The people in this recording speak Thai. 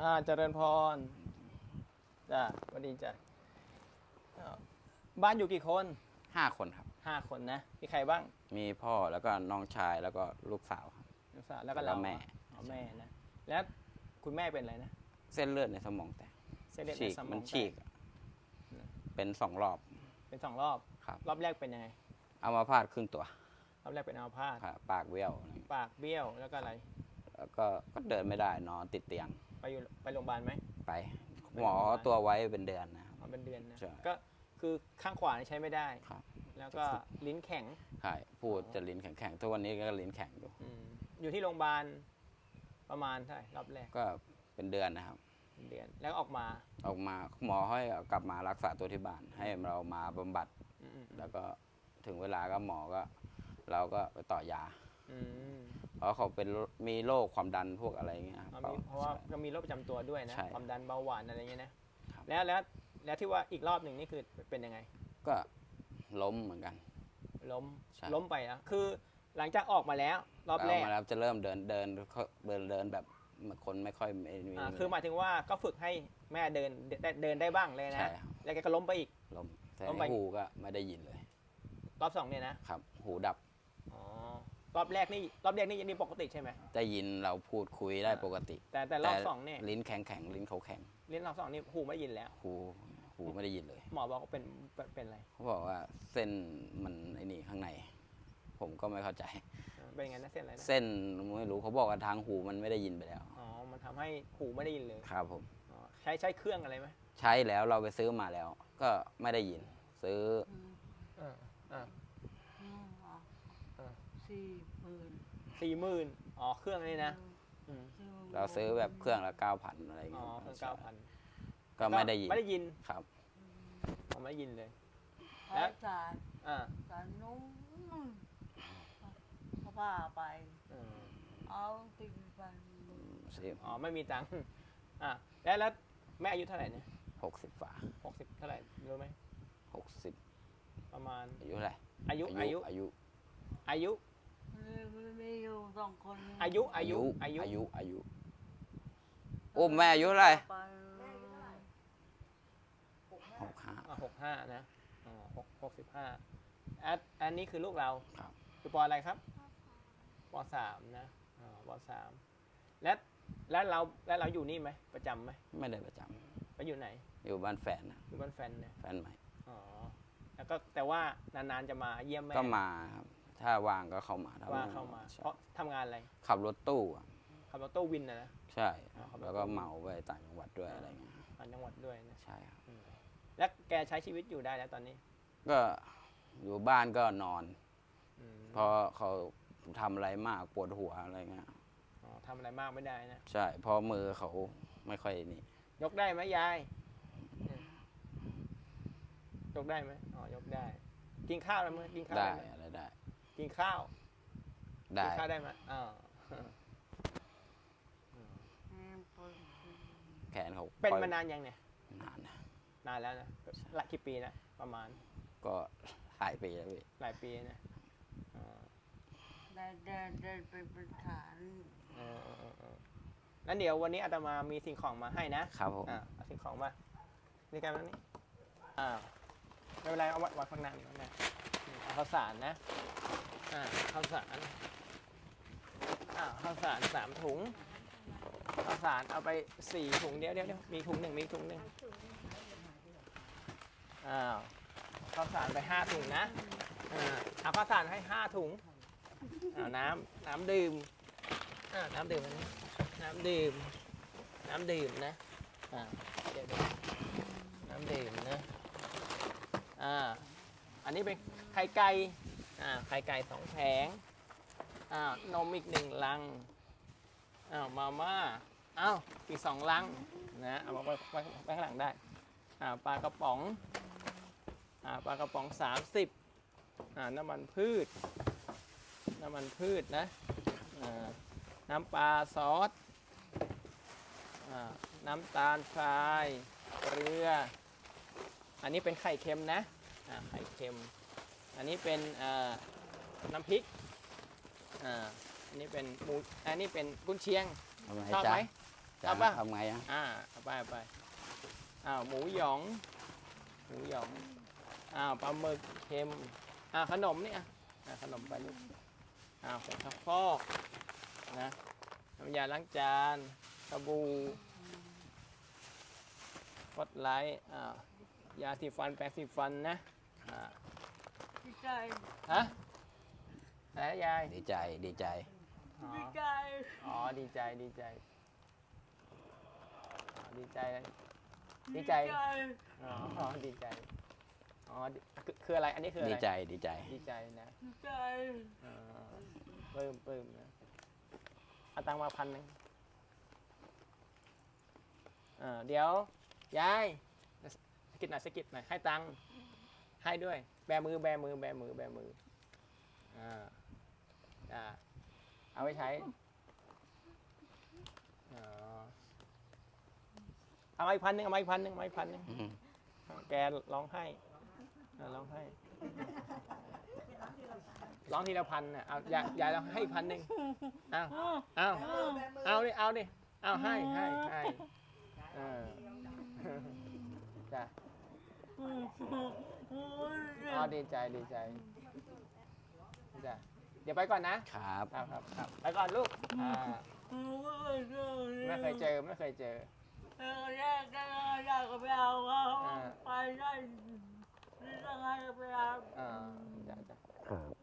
อ่าเจริญพรจ้าสวัสดีจ้ะอ้าวบ้านอยู่กี่คนห้าคนครับ ห้าคนนะ มีใครบ้างมีพ่อแล้วก็น้องชายแล้วก็ลูกสาวครับ ลูกสาวแล้วก็แล้วเราแม่ อ๋อแม่นะ แล้วคุณแม่เป็นอะไรนะเส้นเลือดในสมองแตกเส้นเลือดฉีในกสมองมันแตกฉีกอะเป็นสองรอบเป็นสองรอบ ครับรอบแรกเป็นยังไง เอามาพาดครึ่งตัวรอบแรกเป็นอัมพาตครับปากเบี้ยวอะไรอย่างเงี้ยปากเบี้ยวแล้วก็อะไร แล้วก็ก็เดินไม่ได้นอนติดเตียง ไปอยู่ไปโรงพยาบาลไหม ไปไปหมอโรงพยาบาลตัวไว้เป็นเดือนนะครับ อ๋อเป็นเดือนนะ ใช่ ก็คือข้างขวานี่ใช้ไม่ได้ ครับแล้วก็ลิ้นแข็งใช่พูดจะลิ้นแข็งๆทุกวันนี้ก็ลิ้นแข็งอยู่ อืมอยู่ที่โรงพยาบาลประมาณเท่าไหร่รอบแรกก็เป็นเดือนนะครับ เป็นเดือน แล้วออกมาออกมาหมอให้เอากลับมารักษาตัวที่บ้าน ให้เรามาบำบัด อืมแล้วก็ถึงเวลาก็หมอก็ เราก็ไปต่อยา อืมเพราะเขาเป็นมีโรคความดันพวกอะไรอย่างเงี้ยครับอ๋อมีเพราะว่าใช่ ก็มีโรคประจำตัวด้วยนะ ใช่ความดันเบาหวานอะไรเงี้ยนะครับ แล้วแล้วแล้วที่ว่าอีกรอบหนึ่งนี่คือเป็นยังไง ก็ล้มเหมือนกัน ล้มใช่ ล้มไปอะคือหลังจากออกมาแล้วรอบแรกเามาแล้วจะเริ่มเดินเดินเขาเดินเดินแบบคนไม่ค่อยมีมีอ่าคือหมายถึงว่าก็ฝึกให้แม่เดินได้เดินได้บ้างเลยนะใช่ครับแล้วแกก็ล้มไปอีกล้มแต่ล้มไป หูก็ไม่ได้ยินเลย รอบสองเนี่ยนะครับ หูดับอ๋อ รอบแรกนี่รอบแรกนี่ยังนี่ปกติใช่ไหม ได้ยินเราพูดคุยได้ปกติแต่แต่รอบสองเนี่ยลิ้นแข็งแข็งลิ้นเขาแข็งลิ้นรอบสองนี่หูไม่ได้ยินแล้ว หูหูไม่ได้ยินเลย หมอบอกว่าเป็นเป็นเป็นอะไรเขาบอกว่าเส้นมันไอ้นี่ข้างใน ผมก็ไม่เข้าใจอ่าเป็นยังไงนะเส้นอะไรนะเส้นไม่รู้เขาบอกว่าทางหูมันไม่ได้ยินไปแล้วอ๋อมันทำให้หูไม่ได้ยินเลยครับผมอ๋อใช้ใช้เครื่องอะไรไหมใช้แล้วเราไปซื้อมาแล้ว ก็ไม่ได้ยิน ซื้ออ่าอ่า อ่า สี่หมื่นสี่หมื่นอ๋อเครื่องนี่นะอืมสี่หมื่นเราซื้อแบบเครื่องละเก้าพันอะไรอ๋อเงี้ยเครื่องเก้าพันก็ไม่ได้ยินไม่ได้ยินครับ ผมไม่ได้ยินเลยพระอาจารย์อ่าสารนุ่มเขาพาไป อืมเอาติดไปซื้ออ๋อไม่มีตังค์อ่าแล้วแล้วแม่อายุเท่าไหร่เนี่ยหกสิบฝาหกสิบเท่าไหร่รู้ไหมหกสิบประมาณอายุเท่าไหร่อายุอายุอายุอายุ มันมีอยู่สองคนอายุอายุอายุอายุอายุอุ้มแม่อายุเท่าไหร่ไปหกห้าอ่าหกห้านะอ๋อหกหกสิบห้าอันอันนี้คือลูกเราครับคือปออะไรครับปอสามนะอ๋อปอสามแล้วแล้วเราแล้วเราอยู่นี่ไหมประจำไหมไม่ได้ประจไปอยู่ไหนำอยู่บ้านแฟนนะอยู่บ้านแฟนเนี่ยแฟนใหม่อ๋อแล้วก็แต่ว่านานๆจะมาเยี่ยมแม่ก็มาครับ ถ้าว่างก็เข้ามาถ้ว่าไเข้ามา ใช่เพราะทำงานอะไรขับรถตู้อะขับรถตู้วินนะนะ ใช่ อ๋อขับรถตู้แล้วก็เหมาไปต่างจังหวัดด้วยอะไรเงี้ยต่างจังหวัดด้วยนะใช่ครับ อืมแล้วแกใช้ชีวิตอยู่ได้แล้วตอนนี้ก็อยู่บ้านก็นอน อืมเพราะเขาทำอะไรมากปวดหัวอะไรเงี้ย อ๋อทำอะไรมากไม่ได้นะ ใช่เพราะมือเขาไม่ค่อยนี่ ยกได้ไหมยายอืมยกได้ไหมอ๋อ ยกได้ กินข้าวแล้วมั้ยกินข้าวได้ไหมอะไรได้ กินข้าวได้ กินข้าวได้ไหมอ๋อแขนเขาเป็นปล่อยมานานยังเนี่ย นานนะนานแล้วนะหละกี่ปีนะประมาณ ก็หลายปีแล้วพี่หลายปีนะอ๋อได้เดินเดินไปเป็นฐานเออเออเออเอองั้นเดี๋ยววันนี้อาตมามีสิ่งของมาให้นะครับผมอ่าเอาสิ่งของมานี่กันแล้วนี่อ่าไม่เป็นไรเอาไว้ไว้ข้างหน้านี่ข้างหน้าอืมเอา ข้าวสารนะ อ่าข้าวสารอ่าข้าวสารสามถุงข้าวสารเอาไปสี่ถุงเดียวเดียวเดียวมีถุงหนึ่งมีถุงหนึ่งอ้าวข้าวสารไปห้าถุงนะอ่าเอาข้าวสารให้ห้าถุงเอาน้ำน้ำดื่มอ่าน้ำดื่มอันนี้น้ำดื่ม น้ำดื่มนะอ่าเดี๋ยวเดี๋ยวน้ำดื่มนะอ่า อันนี้เป็นไข่ไก่อ่าไข่ไก่สองแผงอ่านมอีกหนึ่งลังอ้าวมาม่าอ้าวอีกสองลังนะเอามาไว้ไว้ไว้ข้างหลังได้อ่าปลากระป๋องอ่าปลากระป๋องสามสิบอ่าน้ำมันพืช น้ำมันพืชนะอ่าน้ำปลาซอสอ่าน้ำตาลทรายเกลืออันนี้เป็นไข่เค็มนะ ไข่เค็ม อันนี้เป็นเอ่อน้ำพริกอ่าอันนี้เป็นหมูอันนี้เป็นกุนเชียงทำไมชอบจ๊ะไหมจาเอานป่ะทำไงอะอ่าเอาไปเอาไปอ้าวหมูหยองหมูหยองอ้าวปลาหมึกเค็มอ่าขนมนี่อะอ่าขนมไปลูกอ้าวผงซักฟอกนะน้ำยาล้างจานสบู่ฟอดไลท์อ้าวยาสีฟันแปรงสีฟันนะ อ่าดีใจฮะอะไรนะยาย ดีใจดีใจ อ๋อ ดีใจอ๋อ ดีใจ ดีใจอ๋อดีใจเลยดีใจ อ๋อ ดีใจ อ๋อดีคือคืออะไร อันนี้คืออะไร ดีใจดีใจ ดีใจนะดีใจอ่าปลื้มปลื้มนะเอาตังค์มาพันหนึ่งอ่าเดี๋ยว ยายสกิดหน่อยสกิดหน่อยให้ตังค์ ให้ด้วย แบมือ แบมือ แบมือ แบมือ อ่า อ่า เอาไว้ใช้ อ๋อ เอามาอีกพันหนึ่งเอามาอีกพันหนึ่งเอามาอีกพันหนึ่งอืมแกร้องไห้อ่าร้องไห้ ร้องทีละพันน่ะ เอาอย่าอย่าเราให้พันหนึ่งเอาเอาเอาดิ เอาดิ เอาให้ให้ให้เออจ้ะ อ๋อดีใจดีใจจ้ะเดี๋ยวไปก่อนนะ ครับ ครับครับครับไปก่อนลูกอ่าไม่เคยเจอไม่เคยเจอเออแยกกันอยากไปเอาเขาอ่าไปได้ยังไงไปเอาอ่าจ้ะจ้ะครับ